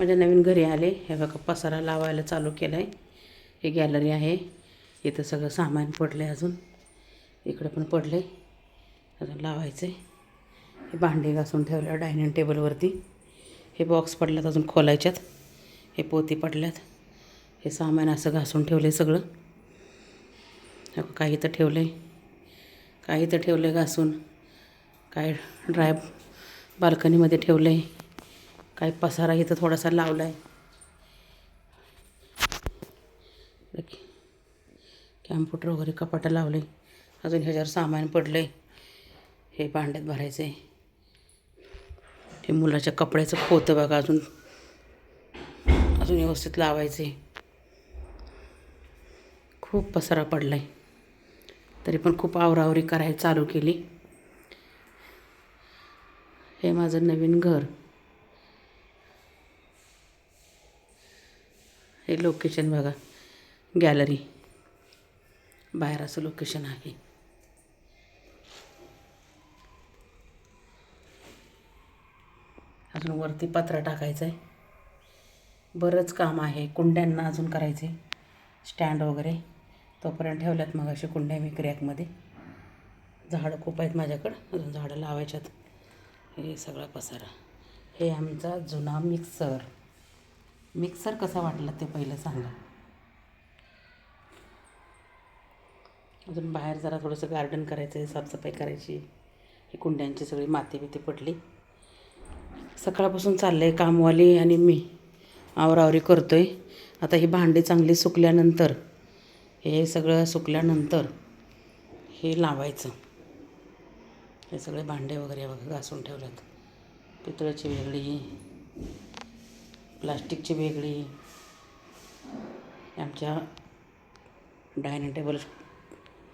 माझ्या नवीन घरी आले. हे बघा पसारा लावायला चालू केलं आहे हे गॅलरी आहे. इथं सगळं सामान पडलं आहे अजून. इकडं पण पडलं आहे अजून लावायचं आहे हे भांडे घासून ठेवलं डायनिंग टेबलवरती हे बॉक्स पडल्यात अजून खोलायच्यात. हे पोती पडल्यात. हे सामान असं घासून ठेवलं आहे सगळं. हे काही तर ठेवलं आहे काही तर ठेवलं आहे घासून. काय ड्राय बाल्कनीमध्ये ठेवलं आहे काय पसारा इथं थोडासा लावला आहे कॅम्प्युटर वगैरे कपाटं लावले अजून ह्याच्यावर सामान पडलं आहे हे भांड्यात भरायचं आहे हे मुलाच्या कपड्याचं पोतं बघा अजून. अजून व्यवस्थित लावायचं आहे खूप पसारा पडला आहे तरी पण खूप आवरावरी करायला चालू केली. हे माझं नवीन घर. हे लोकेशन बघा. गॅलरी बाहेर असं लोकेशन आहे. अजून वरती पत्रा टाकायचा आहे बरंच काम आहे. कुंड्यांना अजून करायचे. स्टँड वगैरे. तोपर्यंत ठेवल्यात मग असे कुंड्या मी क्रॅकमध्ये झाडं खूप आहेत माझ्याकडं. अजून झाडं लावायच्यात. हे सगळा पसारा. हे आमचा जुना मिक्सर मिक्सर कसा वाटला ते पहिलं सांगा. अजून बाहेर जरा थोडंसं गार्डन करायचं आहे साफसफाई करायची. ही कुंड्यांची सगळी माती बिती पडली. सकाळपासून चाललं आहे कामवाली आणि मी. आवरावरी करतो आहे आता ही भांडी चांगली सुकल्यानंतर हे सगळं सुकल्यानंतर हे लावायचं. हे सगळे भांडे वगैरे वगैरे घासून ठेवलेत पितळाची वेगळी प्लास्टिकची वेगळी. आमच्या डायनिंग टेबल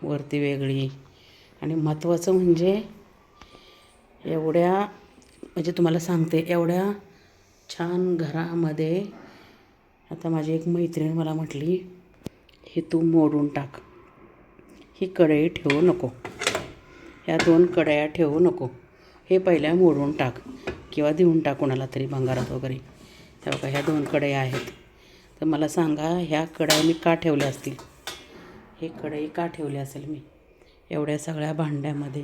वरती वेगळी. आणि महत्त्वाचं म्हणजे एवढ्या म्हणजे तुम्हाला सांगते एवढ्या छान घरामध्ये आता माझी एक मैत्रीण मला म्हटली हे तू मोडून टाक. ही कढई ठेवू नको. ह्या दोन कढया ठेवू नको. हे पहिल्या मोडून टाक किंवा देऊन टाक कोणाला तरी भंगारात वगैरे. हे बघा ह्या दोन कढया आहेत. तर मला सांगा ह्या कढया मी का ठेवल्या असतील? हे कढई का ठेवली असेल मी? एवढ्या सगळ्या भांड्यामध्ये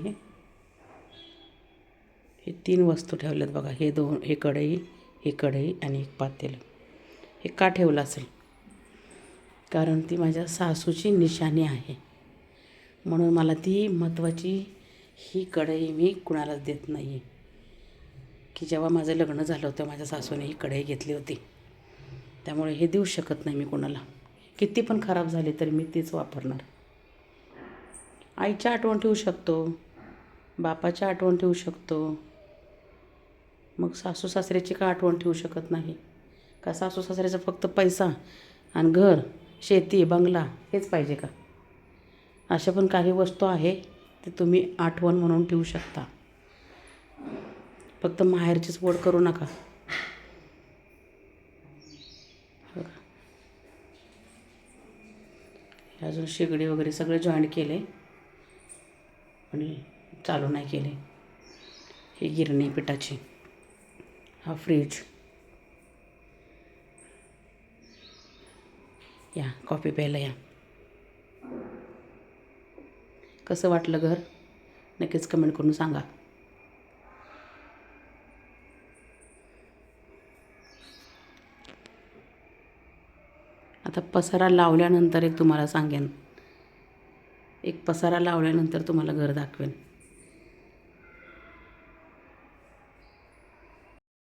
हे तीन वस्तू ठेवल्यात बघा. हे दोन हे कढई ही कढई आणि एक पातेलं. हे का ठेवलं असेल? कारण ती माझ्या सासूची निशाणी आहे. म्हणून मला ती महत्त्वाची ही कढई मी कुणालाच देत नाही आहे की जेव्हा माझं लग्न झालं होतं माझ्या सासूने ही कढई घेतली होती. त्यामुळे हे देऊ शकत नाही मी कोणाला. किती पण खराब झाली तरी मी तीच वापरणार. आईच्या आठवण ठेवू शकतो बापाच्या आठवण ठेवू शकतो. मग सासू सासऱ्याची का आठवण ठेवू शकत नाही? का सासू सासऱ्याचा फक्त पैसा आणि घर शेती बंगला हेच पाहिजे का? अशा पण काही वस्तू आहे ते तुम्ही आठवण म्हणून ठेवू शकता. फक्त माहेरचीच वड करू नका. हो हे अजून शेगडी वगैरे सगळे जॉईंट केले. पण चालू नाही केले. ही गिरणी पिठाची. हा फ्रीज या कॉफी प्यायला या. कसं वाटलं घर? नक्कीच कमेंट करून सांगा. आता पसारा लावल्यानंतर एक तुम्हाला सांगेन. एक पसारा लावल्यानंतर तुम्हाला घर दाखवेन.